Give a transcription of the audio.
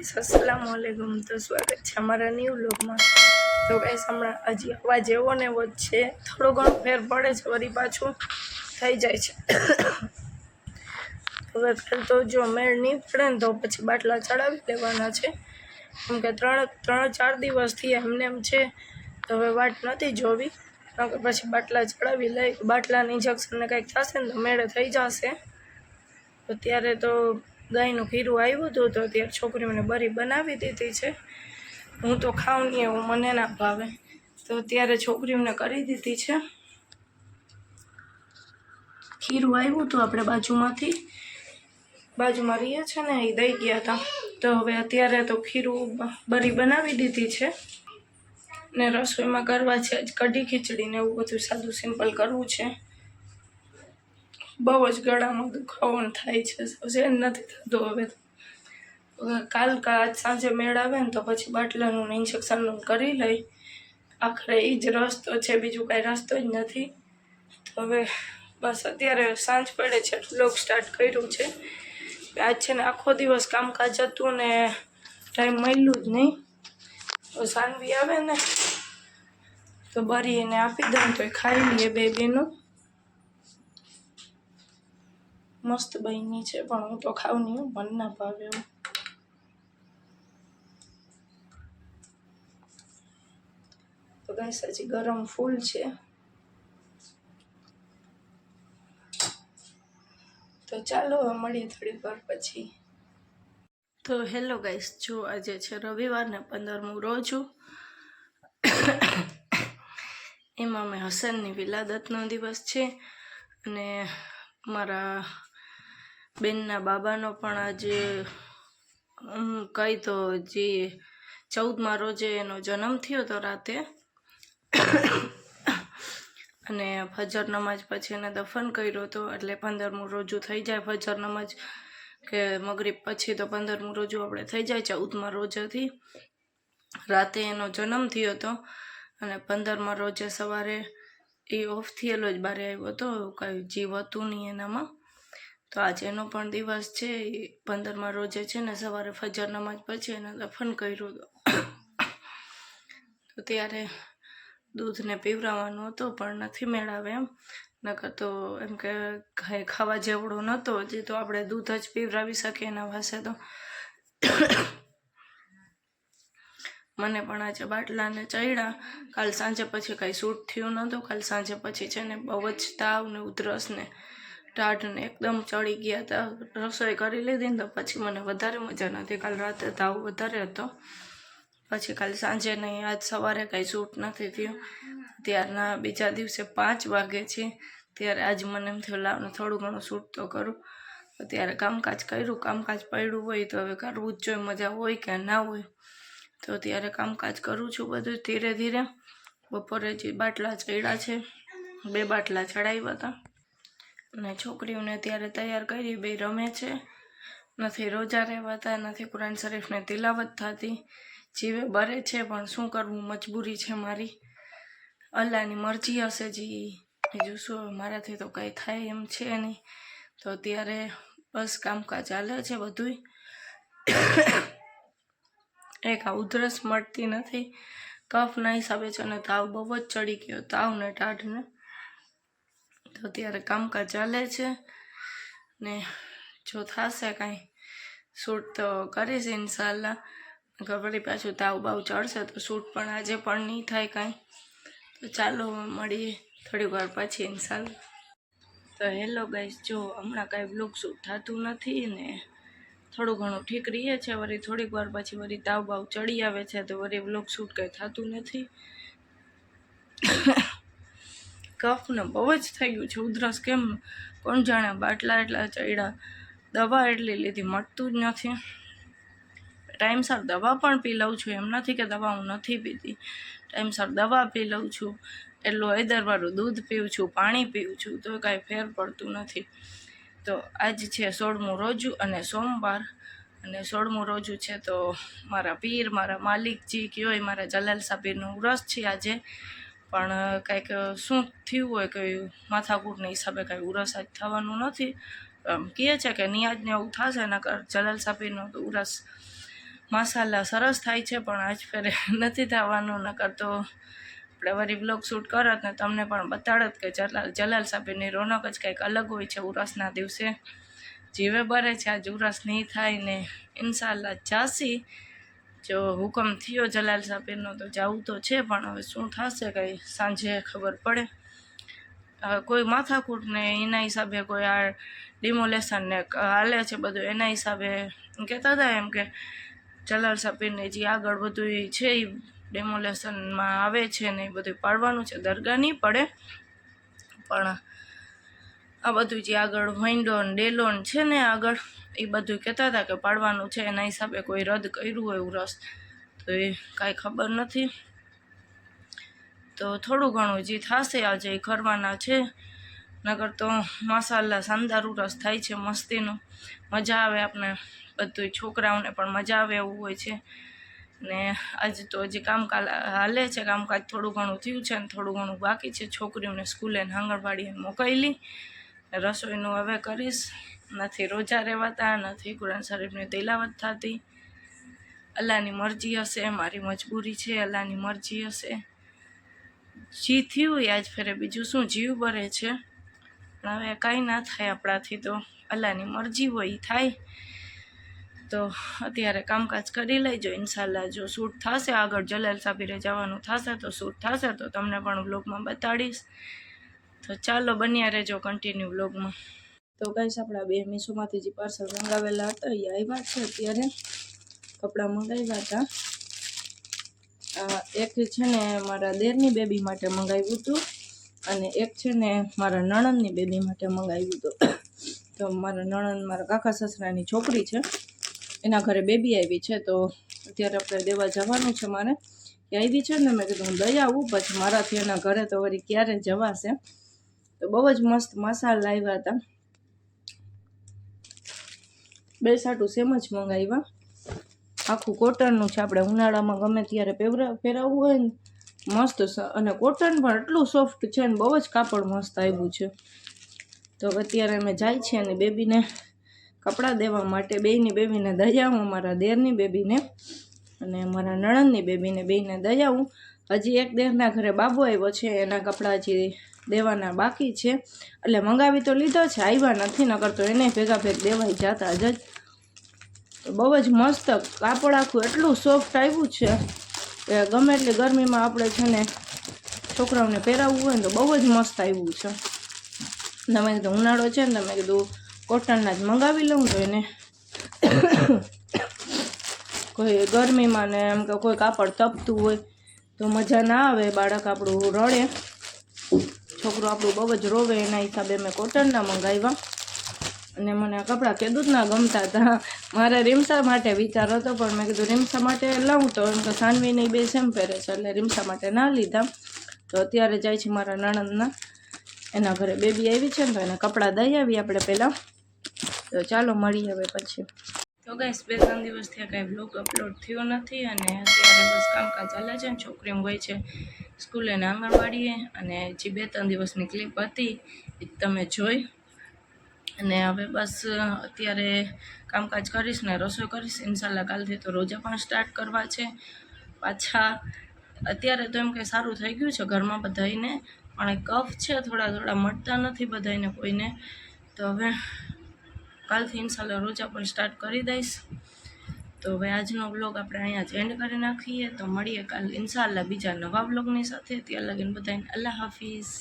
Guys અસલામ વાલેકુમ તો સ્વાગત છે અમારા ન્યૂ બ્લોગમાં તો ગાઈસ હમણાં હજી અવાજ એવો ને એવો જ છે. થોડો ઘણો ફેર પડે છે, વળી પાછું થઈ જાય છે. હવે ફેર તો જો મેળ નહીં પડે ને તો પછી બાટલા ચડાવી લેવાના છે. કેમ કે ત્રણ ત્રણ, ચાર દિવસથી એમને એમ છે, તો હવે વાટ નથી જોવી. પછી બાટલા ચડાવી લઈ, બાટલાની ઇન્જેક્શનને કંઈક થશે ને તો મેળે થઈ જશે. તો ત્યારે તો ગાયનું ખીરું આવ્યું હતું તો ત્યારે છોકરીઓને બરી બનાવી દીધી છે. હું તો ખાઉં નહીં એવું મને ના ભાવે. તો ત્યારે છોકરીઓને કરી દીધી છે. ખીરું આવ્યું હતું આપણે બાજુમાંથી. બાજુમાં રહીએ છે ને, એ દઈ ગયા હતા. તો હવે અત્યારે તો ખીરું બરી બનાવી દીધી છે. ને રસોઈમાં કરવા છે કઢી ખીચડી ને એવું બધું સાદું સિમ્પલ કરવું છે. બહુ જ ગળામાં દુખાવો થાય છે. સહેજ નથી થતું હવે કાલ આજ સાંજે મેળ આવે ને તો પછી બાટલાનું ઇન્જેક્શન કરી લઈ. આખરે એ જ રસ્તો છે, બીજું કાંઈ રસ્તો જ નથી. તો હવે બસ અત્યારે સાંજ પડે છે બ્લોગ સ્ટાર્ટ કર્યું છે. આજ છે ને આખો દિવસ કામકાજ હતું ને ટાઈમ મળ્યું જ નહીં. તો સાનવી આવે ને તો બરી એને આપી દઉં તો એ ખાઈ લઈએ બે બેનું. મસ્ત બની છે, પણ હું તો ખાઉં નહીં મન ના ભાવે એવું. તો ગેસ હજી ગરમ ફૂલ છે. તો ચાલો મળીએ થોડી વાર પછી. તો હેલો ગાઈસ, જો આજે છે રવિવાર ને પંદરમું રોજું એમાં મેં હસનની વિલાદતનો દિવસ છે અને મારા બેનના બાબાનો પણ આજે, હું કહી તો જે ચૌદમા રોજે એનો જન્મ થયો તો રાતે. અને ફજર નમાજ પછી એને દફન કર્યો હતો, એટલે પંદરમું રોજું થઈ જાય ફજર નમાજ કે મગરીબ પછી તો પંદરમું રોજું આપણે થઈ જાય ચૌદમા રોજેથી. રાતે એનો જન્મ થયો હતો, અને પંદરમાં રોજે સવારે એ ઓફ થયેલો જ બારે આવ્યો હતો, કાંઈ જીવ હતું નહીં એનામાં. તો આજેનો પણ દિવસ છે, એ પંદરમા રોજે છે ને સવારે ફજર નમાજ પછી એને દફન કર્યું તો ત્યારે દૂધને પીવડાવવાનું હતું, પણ નથી મેળાવે એમ. નકર તો એમ કે કાંઈ ખાવા જેવડો નહોતો હજી તો આપણે દૂધ જ પીવરાવી શકીએ એના પાસે તો. મને પણ આજે બાટલાને ચડ્યા. કાલ સાંજે પછી કાંઈ સૂટ થયું નહોતું. કાલ સાંજે પછી છે ને બહુ જ તાવ ને ઉધરસ ને ટાઢ ને એકદમ ચડી ગયા હતા. રસોઈ કરી લીધી ને તો પછી મને વધારે મજા નથી કાલ રાતે તાવ વધારે હતો. પછી કાલે સાંજે નહીં, આજ સવારે કાંઈ સૂટ નથી થયું. ત્યારના બીજા દિવસે પાંચ વાગે છે. ત્યારે આજ મને એમ થયું લાવને થોડું ઘણું સૂટ તો કરું. ત્યારે કામકાજ કર્યું. કામકાજ પડ્યું હોય તો હવે કરવું જ જોઈએ, મજા હોય કે ના હોય. તો ત્યારે કામકાજ કરું છું બધું ધીરે ધીરે. બપોરે જે બાટલા ચડ્યા છે, બે બાટલા ચડાવ્યા હતા. અને છોકરીઓને ત્યારે તૈયાર કરી બે રમે છે. નથી રોજા રહેવાતા, નથી કુરાન શરીફને તિલાવત થતી. જીવે બરે છે, પણ શું કરવું? મજબૂરી છે મારી. અલ્લાહની મરજી હશે જી. બીજું શું મારાથી તો કંઈ થાય એમ છે નહીં. તો ત્યારે બસ કામકાજ ચાલે છે બધુંય. એક આ ઉધરસ મળતી નથી. કફના હિસાબે છે અને તાવ બહુ જ ચડી ગયો. તાવ ને ટાઢને. તો અત્યારે કામકાજ ચાલે છે. ને જો થશે કાંઈ, શૂટ તો કરીશ ઇન્શાલ્લા વળી પાછું તાવ બાવ ચડશે તો શૂટ પણ આજે પણ નહીં થાય કાંઈ. તો ચાલો મળીએ થોડીક વાર પછી ઇન્શાલ્લા તો હેલો ગાઈસ, જો હમણાં કાંઈ બ્લોગ શૂટ થતું નથી ને થોડું ઘણું ઠીક રહીએ છે. વળી થોડીક વાર પછી વળી તાવ બાવ ચડી આવે છે તો વળી બ્લોગ શૂટ કંઈ થતું નથી. કફ ને બહુ જ થઈ ગયું છે. ઉધરસ કેમ કોણ જાણે? બાટલા એટલા ચડ્યા. દવા એટલી લીધી, મળતું જ નથી. ટાઈમસર દવા પણ પી લઉં છું. એમ નથી કે દવા હું નથી પીતી. ટાઈમસર દવા પી લઉં છું. એટલું હૈદરવાળું દૂધ પીવું છું, પાણી પીવું છું, તો કાંઈ ફેર પડતું નથી. તો આજ છે સોળમું રોજું અને સોમવાર. અને સોળમું રોજું છે તો મારા પીર, મારા માલિકજી, કયો મારા જલાલ સાબીરનું વ્રસ છે આજે. પણ કંઈક શું થયું હોય કે માથાકૂટના હિસાબે કાંઈ ઉરસ આજ થવાનું નથી. કહે છે કે નિયાજને એવું થશે, નકર જલાલ સાપીનો ઉરસ મસાલા સરસ થાય છે, પણ આજ ફેરે નથી થવાનું. નકર તો આપણે વરી બ્લોગ શૂટ કરત ને તમને પણ બતાડત કે જલાલ જલાલ સાપીની રોનક જ કંઈક અલગ હોય છે ઉરસના દિવસે. જીવે બરે છે આજ ઉરસ નહીં થાય ને ઇન્શાલ્લાહ જાસી જો હુકમ થયો જલાલ સાહેબનો તો જવું તો છે, પણ હવે શું થશે કંઈ? સાંજે ખબર પડે. કોઈ માથાકૂટ ને એના હિસાબે કોઈ આ ડિમોલેશન ને હાલે છે બધું એના હિસાબે કહેતા હતા એમ કે જલાલ સાબેરને જે આગળ બધું છે એ ડેમોલેશનમાં આવે છે ને એ બધું પાડવાનું છે. દરગાહ નહીં પડે, પણ આ બધું જે આગળ વૈંડોન ડેલોન છે ને આગળ, એ બધું કહેતા હતા કે પાડવાનું છે. એના હિસાબે કોઈ રદ કર્યું હોય એવું રસ તો એ કાંઈ ખબર નથી. તો થોડું ઘણું જે થશે આજે એ કરવાના છે નગર તો મસાલા શાનદાર ઉરસ થાય છે મસ્તીનું. મજા આવે આપણે બધું, છોકરાઓને પણ મજા આવે એવું હોય છે. ને આજે તો હજી કામકાજ હાલે છે, કામકાજ થોડું ઘણું થયું છે ને થોડું ઘણું બાકી છે. છોકરીઓને સ્કૂલે ને આંગણવાડીએ મોકલી રસોઈનું હવે કરીશ. નથી રોજા રહેવાતા, નથી કુરાન શરીફની તિલાવત થતી. અલ્લાહની મરજી હશે, મારી મજબૂરી છે, અલ્લાહની મરજી હશે. જી થયું આજ ફેરે બીજું શું? જીવ બરે છે. પણ હવે કાંઈ ના થાય આપણાથી તો. અલ્લાહની મરજી હોય એ થાય. તો અત્યારે કામકાજ કરી લેજો ઇન્શાલ્લાહ જો શૂટ થશે, આગળ જલાલ સાબીરે જવાનું થશે, તો શૂટ થશે, તો તમને પણ બ્લોગમાં બતાડીશ. તો ચાલો બન્યા રહેજો કન્ટિન્યુ વ્લોગમાં તો ગાઈશ આપણા બે મીશોમાંથી જે પાર્સલ મંગાવેલા હતા, એ આવ્યા છે અત્યારે. કપડાં મંગાવ્યા હતા. એક છે ને મારા દેરની બેબી માટે મંગાવ્યું હતું અને એક છે ને મારા નણંદની બેબી માટે મંગાવ્યું હતું. તો મારા નણંદ, મારા કાકા સસરાની છોકરી છે. એના ઘરે બેબી આવી છે, તો અત્યારે આપણે દેવા જવાનું છે મારે. એ આવી છે ને, મેં કીધું હું દઈ આવું, પછી મારાથી એના ઘરે તો વળી ક્યારે જવાશે? તો બહુ જ મસ્ત મસાલા લાવ્યા હતા. બે સાટું સેમ જ મંગાવ્યા. આખું કોટનનું છે, આપણે ઉનાળામાં ગમે ત્યારે પહેરા પહેરાવવું હોય ને, મસ્ત અને કોટન પણ એટલું સોફ્ટ છે ને, બહુ જ કાપડ મસ્ત આવ્યું છે. તો અત્યારે અમે જાય છે અને બેબીને કપડાં દેવા માટે, બેયની બેબીને દયાવું મારા દેરની બેબીને, અને મારા નણંદની બેબીને બેયને દયાવું. હજી એક દેરના ઘરે બાબો આવ્યો છે, એના કપડાં હજી દેવાના બાકી છે. એટલે મંગાવી તો લીધો છે આવ્યા નથી, નકર તો એને ભેગા ભેગ દેવાઈ જતા જ. બહુ જ મસ્ત કાપડ આખું એટલું સોફ્ટ આવ્યું છે કે ગમે એટલી ગરમીમાં આપણે છે ને છોકરાઓને પહેરાવવું હોય ને તો બહુ જ મસ્ત આવ્યું છે. ને મેં કીધું ઉનાળો છે ને તમે કીધું કોટનના જ મંગાવી લઉં તો એને. કોઈ ગરમીમાં ને એમ કે કોઈ કાપડ તપતું હોય તો મજા ના આવે, બાળક આપણું રડે. છોકરો આપણું બહુ જ રોવે, એના હિસાબે મેં કોટનના મંગાવ્યા. અને મને આ કપડાં ના ગમતા હતા. મારે રીમસા માટે વિચાર હતો, પણ મેં કીધું રીમસા માટે લઉં તો, એમ કે સાનવીની બે સેમ પહેરે છે, એટલે રીમસા માટે ના લીધા. તો અત્યારે જાય છે મારા નણંદના. એના ઘરે બેબી આવી છે ને તો એને કપડાં દઈ આવી આપણે પહેલાં. તો ચાલો, મળીએ હવે પછી. તો ગાઈસ બે ત્રણ દિવસથી કાંઈ બ્લોગ અપલોડ થયો નથી અને અત્યારે બસ કામકાજ ચાલે છે છોકરીઓ હોય છે સ્કૂલે ને આંગણવાડીએ અને જે બે ત્રણ દિવસની ક્લિપ હતી એ તમે જોઈ. અને હવે બસ, અત્યારે કામકાજ કરીશ ને રસોઈ કરીશ. ઇન્શાલ્લા કાલથી તો રોજા પણ સ્ટાર્ટ કરવા છે. પાછા અત્યારે તો એમ કે સારું થઈ ગયું છે ઘરમાં બધાઈને પણ કફ છે થોડા થોડા મળતા નથી બધાઈને કોઈને. તો હવે કાલથી ઇન્શાલ્લાહ રોજા પણ સ્ટાર્ટ કરી દઈશ. તો હવે આજનો બ્લોગ આપણે અહીંયા જ એન્ડ કરી નાખીએ. તો મળીએ કાલ ઇન્શાલ્લાહ બીજા નવા બ્લોગની સાથે. ત્યાં લગીને બધાને અલ્લાહ હાફિઝ.